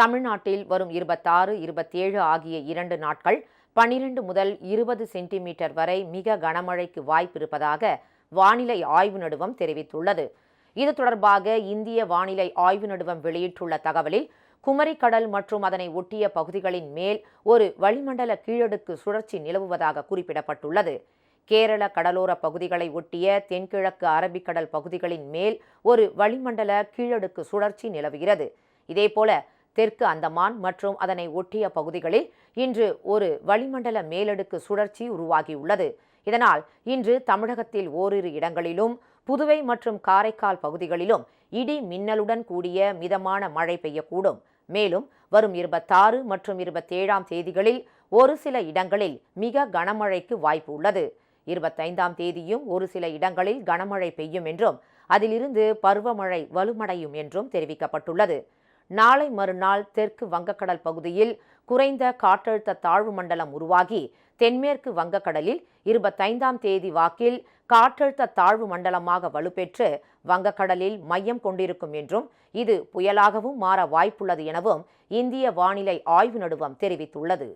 தமிழ்நாட்டில் வரும் இருபத்தாறு இருபத்தேழு ஆகிய இரண்டு நாட்கள் பனிரெண்டு முதல் இருபது சென்டிமீட்டர் வரை மிக கனமழைக்கு வாய்ப்பிருப்பதாக வானிலை ஆய்வு நடுவம் தெரிவித்துள்ளது. இது தொடர்பாக இந்திய வானிலை ஆய்வு நடுவம் வெளியிட்டுள்ள தகவலில் குமரிக்கடல் மற்றும் அதனை ஒட்டிய பகுதிகளின் மேல் ஒரு வளிமண்டல கீழடுக்கு சுழற்சி நிலவுவதாக குறிப்பிடப்பட்டுள்ளது. கேரள கடலோர பகுதிகளை ஒட்டிய தென்கிழக்கு அரபிக்கடல் பகுதிகளின் மேல் ஒரு வளிமண்டல கீழடுக்கு சுழற்சி நிலவுகிறது. இதேபோல தெற்கு அந்தமான் மற்றும் அதனை ஒட்டிய பகுதிகளில் இன்று ஒரு வளிமண்டல மேலடுக்கு சுழற்சி உருவாகியுள்ளது. இதனால் இன்று தமிழகத்தில் ஓரிரு இடங்களிலும் புதுவை மற்றும் காரைக்கால் பகுதிகளிலும் இடி மின்னலுடன் கூடிய மிதமான மழை பெய்யக்கூடும். மேலும் வரும் இருபத்தாறு மற்றும் இருபத்தேழாம் தேதிகளில் ஒரு சில இடங்களில் மிக கனமழைக்கு வாய்ப்பு உள்ளது. இருபத்தைந்தாம் தேதியும் ஒரு சில இடங்களில் கனமழை பெய்யும் என்றும் அதிலிருந்து பருவமழை வலுமடையும் என்றும் தெரிவிக்கப்பட்டுள்ளது. நாளை மறுநாள் தெற்கு வங்கக்கடல் பகுதியில் குறைந்த காற்றழுத்த தாழ்வு மண்டலம் உருவாகி தென்மேற்கு வங்கக்கடலில் இருபத்தைந்தாம் தேதி வாக்கில் காற்றழுத்த தாழ்வு மண்டலமாக வலுப்பெற்று வங்கக்கடலில் மையம் கொண்டிருக்கும் என்றும் இது புயலாகவும் மாற வாய்ப்புள்ளது எனவும் இந்திய வானிலை ஆய்வு நடுவம் தெரிவித்துள்ளது.